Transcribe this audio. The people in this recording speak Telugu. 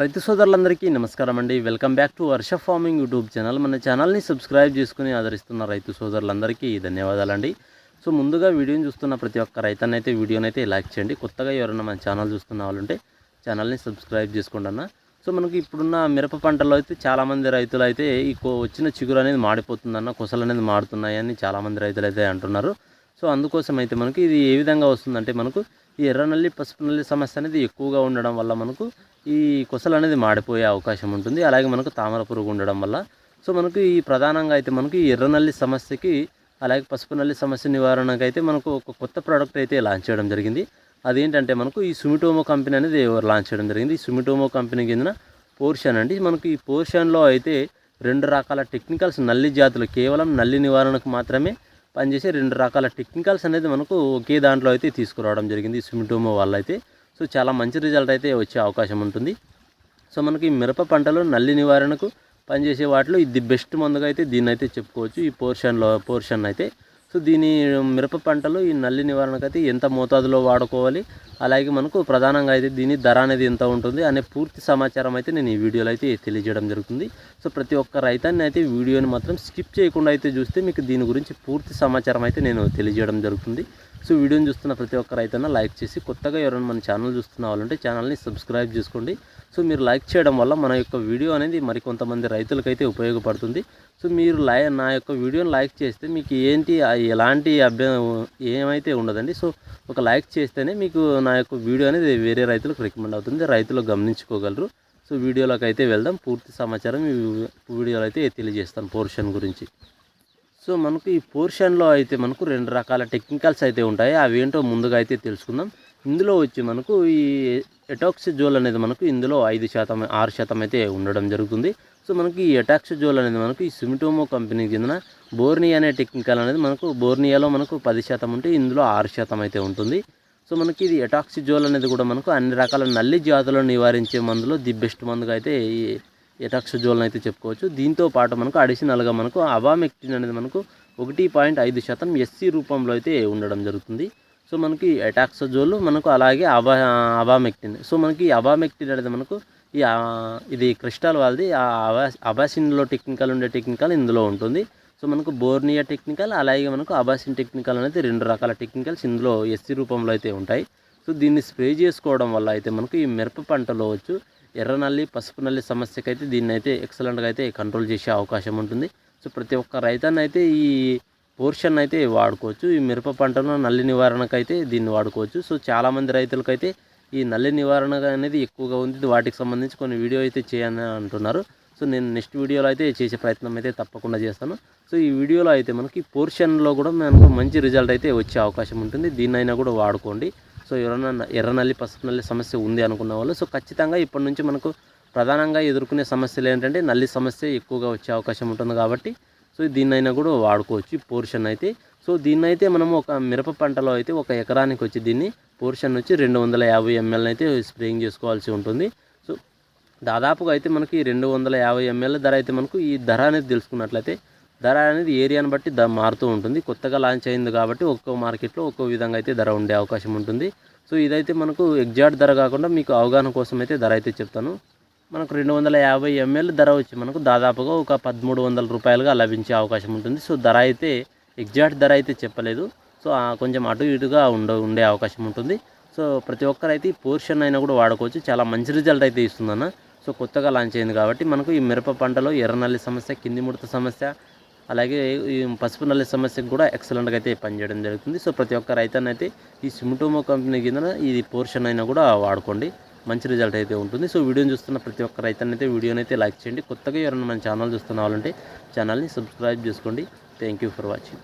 రైతు సోదరులందరికీ నమస్కారం అండి. Welcome back to Varsha farming YouTube channel. మన ఛానల్ని సబ్స్క్రైబ్ చేసుకుని ఆదరిస్తున్న రైతు సోదరులందరికీ ధన్యవాదాలండి. సో ముందుగా వీడియోని చూస్తున్న ప్రతి ఒక్క రైతన్నైతే వీడియోనైతే లైక్ చేయండి. కొత్తగా ఎవరైనా మన ఛానల్ చూస్తున్న వాళ్ళుంటే ఛానల్ని సబ్స్క్రైబ్ చేసుకోండి అన్న సో మనకి ఇప్పుడున్న మిరప పంటలో అయితే చాలామంది రైతులు అయితే ఈ వచ్చిన చిగురు అనేది మాడిపోతుందన్న కొసలు అనేది మాడుతున్నాయని చాలామంది రైతులు అయితే అంటున్నారు. సో అందుకోసం అయితే మనకు ఇది ఏ విధంగా వస్తుందంటే మనకు ఈ ఎర్రనల్లి పసుపు నల్లి సమస్య అనేది ఎక్కువగా ఉండడం వల్ల మనకు ఈ కొసలు అనేది మాడిపోయే అవకాశం ఉంటుంది. అలాగే మనకు తామర పురుగు ఉండడం వల్ల. సో మనకు ఈ ప్రధానంగా అయితే మనకు ఈ ఎర్రనల్లి సమస్యకి అలాగే పసుపు నల్లి సమస్య నివారణకు అయితే మనకు ఒక కొత్త ప్రోడక్ట్ అయితే లాంచ్ చేయడం జరిగింది. అదేంటంటే మనకు ఈ సుమిటోమో కంపెనీ అనేది లాంచ్ చేయడం జరిగింది? ఈ సుమిటోమో కంపెనీ కింద పోర్షన్ అండి. మనకు ఈ పోర్షన్లో అయితే రెండు రకాల టెక్నికల్స్ నల్లి జాతులు. కేవలం నల్లి నివారణకు మాత్రమే పనిచేసే రెండు రకాల టెక్నికల్స్ అనేది మనకు ఒకే దాంట్లో అయితే తీసుకురావడం జరిగింది సిమిటోమో వాళ్ళు అయితే సో చాలా మంచి రిజల్ట్ అయితే వచ్చే అవకాశం ఉంటుంది. సో మనకి మిరప పంటలో నల్లి నివారణకు పనిచేసే వాటిలో ఇది బెస్ట్ మందుగా అయితే దీన్ని అయితే చెప్పుకోవచ్చు. ఈ పోర్షన్లో పోర్షన్ అయితే సో దీని మిరప పంటలో ఈ నల్లి నివారణకు అయితే ఎంత మోతాదులో వాడుకోవాలి? అలాగే మనకు ప్రధానంగా అయితే దీని ధర అనేది ఎంత ఉంటుంది? అనే పూర్తి సమాచారం అయితే నేను ఈ వీడియోలో అయితే తెలియజేయడం జరుగుతుంది. సో ప్రతి ఒక్క రైతాన్ని అయితే వీడియోని మాత్రం స్కిప్ చేయకుండా అయితే చూస్తే మీకు దీని గురించి పూర్తి సమాచారం అయితే నేను తెలియజేయడం జరుగుతుంది. సో వీడియోని చూస్తున్న ప్రతి ఒక్క రైతన్న లైక్ చేసి కొత్తగా ఎవరైనా మన ఛానల్ చూస్తున్న వాళ్ళంటే ఛానల్ని సబ్స్క్రైబ్ చేసుకోండి. సో మీరు లైక్ చేయడం వల్ల మన యొక్క వీడియో అనేది మరికొంతమంది రైతులకైతే ఉపయోగపడుతుంది. సో మీరు లై నా యొక్క వీడియోని లైక్ చేస్తే మీకు ఏంటి ఎలాంటి అభ్య ఏమైతే ఉండదండి సో ఒక లైక్ చేస్తేనే మీకు నా యొక్క వీడియో అనేది వేరే రైతులకు రికమెండ్ అవుతుంది. రైతులు గమనించుకోగలరు. సో వీడియోలోకి అయితే వెళ్దాం. పూర్తి సమాచారం ఈ వీడియోలో అయితే తెలియజేస్తాను పోర్షన్ గురించి. సో మనకు ఈ పోర్షన్లో అయితే మనకు రెండు రకాల టెక్నికల్స్ అయితే ఉంటాయి. అవి ఏంటో ముందుగా అయితే తెలుసుకుందాం. ఇందులో వచ్చి మనకు ఈ ఎటాక్సిజోల్ అనేది మనకు ఇందులో ఐదు శాతం ఆరు శాతం అయితే ఉండడం జరుగుతుంది. సో మనకి ఈ ఎటాక్సిజోల్ అనేది మనకు ఈ సిమిటోమో కంపెనీకి చెందిన బోర్నియా అనే టెక్నికల్ అనేది మనకు బోర్నియాలో మనకు పది శాతం ఉంటే ఇందులో ఆరు శాతం అయితే ఉంటుంది. సో మనకి ఇది ఎటాక్సిజోల్ అనేది కూడా మనకు అన్ని రకాల నల్లి జాతులను నివారించే మందులో ది బెస్ట్ మందుగా అయితే ఈ ఎటాక్సిజోల్ని అయితే చెప్పుకోవచ్చు. దీంతో పాటు మనకు అడిషనల్గా మనకు అబామెక్టిన్ అనేది మనకు ఒకటి పాయింట్ ఐదు శాతం ఎస్సీ రూపంలో అయితే ఉండడం జరుగుతుంది. సో మనకి ఎటాక్సజోల్ మనకు అలాగే అబా అబామెక్టిన్ సో మనకి అబామెక్టిన్ అనేది మనకు ఈ ఇది క్రిస్టల్ వాళ్ళది ఆ అబా అబాసిన్లో టెక్నికల్ ఉండే టెక్నికల్ ఇందులో ఉంటుంది. సో మనకు బోర్నియా టెక్నికల్ అలాగే మనకు అబాసిన్ టెక్నికల్ అనేది రెండు రకాల టెక్నికల్స్ ఇందులో ఎస్సీ రూపంలో అయితే ఉంటాయి. సో దీన్ని స్ప్రే చేసుకోవడం వల్ల అయితే మనకు ఈ మిరప పంటలో వచ్చు ఎర్ర నల్లి పసుపు నల్లి సమస్యకైతే దీన్ని అయితే ఎక్సలెంట్గా అయితే కంట్రోల్ చేసే అవకాశం ఉంటుంది. సో ప్రతి ఒక్క రైతాన్ని అయితే ఈ పోర్షన్ అయితే వాడుకోవచ్చు. ఈ మిరప పంటను నల్లి నివారణకు అయితే దీన్ని వాడుకోవచ్చు. సో చాలామంది రైతులకైతే ఈ నల్లి నివారణ అనేది ఎక్కువగా ఉంది. వాటికి సంబంధించి కొన్ని వీడియో అయితే చేయని అంటున్నారు. సో నేను నెక్స్ట్ వీడియోలో అయితే చేసే ప్రయత్నం అయితే తప్పకుండా చేస్తాను. సో ఈ వీడియోలో అయితే మనకి పోర్షన్లో కూడా మనకు మంచి రిజల్ట్ అయితే వచ్చే అవకాశం ఉంటుంది. దీన్నైనా కూడా వాడుకోండి. సో ఎవరైనా ఎర్ర నల్లి పసుపు నల్లి సమస్య ఉంది అనుకున్న వాళ్ళు సో ఖచ్చితంగా ఇప్పటి నుంచి మనకు ప్రధానంగా ఎదుర్కొనే సమస్యలు ఏంటంటే నల్లి సమస్య ఎక్కువగా వచ్చే అవకాశం ఉంటుంది కాబట్టి సో దీన్నైనా కూడా వాడుకోవచ్చు పోర్షన్ అయితే. సో దీన్నైతే మనము ఒక మిరప పంటలో అయితే ఒక ఎకరానికి వచ్చి దీన్ని పోర్షన్ వచ్చి రెండు వందల యాభై ఎంఎల్ అయితే స్ప్రేయింగ్ చేసుకోవాల్సి ఉంటుంది. సో దాదాపుగా అయితే మనకి రెండు వందల యాభై ఎంఎల్ ధర అయితే మనకు ఈ ధర అనేది తెలుసుకున్నట్లయితే ధర అనేది ఏరియాని బట్టి ధర మారుతూ ఉంటుంది. కొత్తగా లాంచ్ అయింది కాబట్టి ఒక్కో మార్కెట్లో ఒక్కో విధంగా అయితే ధర ఉండే అవకాశం ఉంటుంది. సో ఇదైతే మనకు ఎగ్జాక్ట్ ధర కాకుండా మీకు అవగాహన కోసం అయితే ధర అయితే చెప్తాను. మనకు రెండు వందల యాభై ఎంఎల్ ధర వచ్చి మనకు దాదాపుగా ఒక పదమూడు వందల రూపాయలుగా లభించే అవకాశం ఉంటుంది. సో ధర అయితే ఎగ్జాక్ట్ ధర అయితే చెప్పలేదు. సో కొంచెం అటు ఇటుగా ఉండ ఉండే అవకాశం ఉంటుంది. సో ప్రతి ఒక్కరైతే ఈ పోర్షన్ అయినా కూడా వాడుకోవచ్చు. చాలా మంచి రిజల్ట్ అయితే ఇస్తుందన్న. సో కొత్తగా లాంచ్ అయింది కాబట్టి మనకు ఈ మిరప పంటలో ఎర్రనల్లి సమస్య కింది ముడత సమస్య అలాగే ఈ పసుపు నల్లి సమస్యకు కూడా ఎక్సలెంట్గా అయితే పనిచేయడం జరుగుతుంది. సో ప్రతి ఒక్క రైతన్నైతే ఈ సిమ్టోమో కంపెనీ కింద ఇది పోర్షన్ అయినా కూడా వాడుకోండి. మంచి రిజల్ట్ అయితే ఉంటుంది. సో వీడియోని చూస్తున్న ప్రతి ఒక్క రైతన్నైతే వీడియోని అయితే లైక్ చేయండి. కొత్తగా ఎవరైనా మన ఛానల్ చూస్తున్న వాళ్ళంటే ఛానల్ని సబ్స్క్రైబ్ చేసుకోండి. Thank you for watching